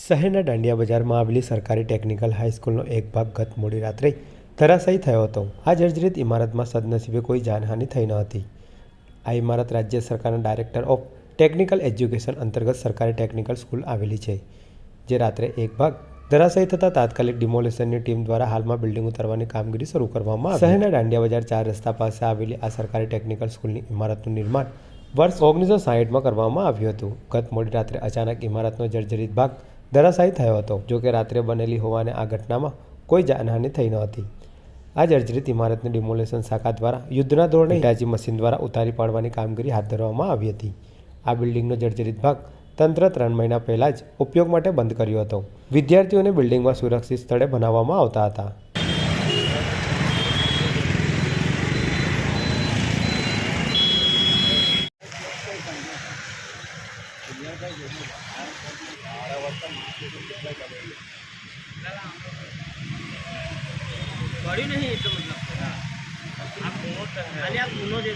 શહેરના દાંડિયા બજારમાં આવેલી સરકારી ટેકનિકલ હાઈસ્કૂલનો એક ભાગ ગત મોડી રાત્રે ધરાશાયી થયો હતો. આ જર્જરિત ઇમારતમાં સદનસીબે કોઈ જાનહાનિ થઈ ન હતી. આ ઇમારત રાજ્ય સરકારના ડાયરેક્ટર ઓફ ટેકનિકલ એજ્યુકેશન અંતર્ગત સરકારી ટેકનિકલ સ્કૂલ આવેલી છે, જે રાત્રે એક ભાગ ધરાશાયી થતાં તાત્કાલિક ડિમોલેશનની ટીમ દ્વારા હાલમાં બિલ્ડિંગ ઉતારવાની કામગીરી શરૂ કરવામાં આવી. શહેરના દાંડિયા બજાર ચાર રસ્તા પાસે આવેલી આ સરકારી ટેકનિકલ સ્કૂલની ઇમારતનું નિર્માણ વર્ષ ઓગણીસો સાહીઠમાં કરવામાં આવ્યું હતું. ગત મોડી રાત્રે અચાનક ઇમારતનો જર્જરિત ભાગ ધરાશાયી થયો હતો. જોકે રાત્રે બનેલી હોવાને આ ઘટનામાં કોઈ જાનહાનિ થઈ ન હતી. આ જર્જરિત ઇમારતને ડિમોલેશન શાખા દ્વારા યુદ્ધના ધોરણે હિટાચી મશીન દ્વારા ઉતારી પાડવાની કામગીરી હાથ ધરવામાં આવી હતી. આ બિલ્ડિંગનો જર્જરિત ભાગ તંત્ર ત્રણ મહિના પહેલાં જ ઉપયોગ માટે બંધ કર્યો હતો. વિદ્યાર્થીઓને બિલ્ડિંગમાં સુરક્ષિત સ્થળે બનાવવામાં આવતા હતા. પડ્યું નહીં એટલો મતલબ. આ ખૂણો જ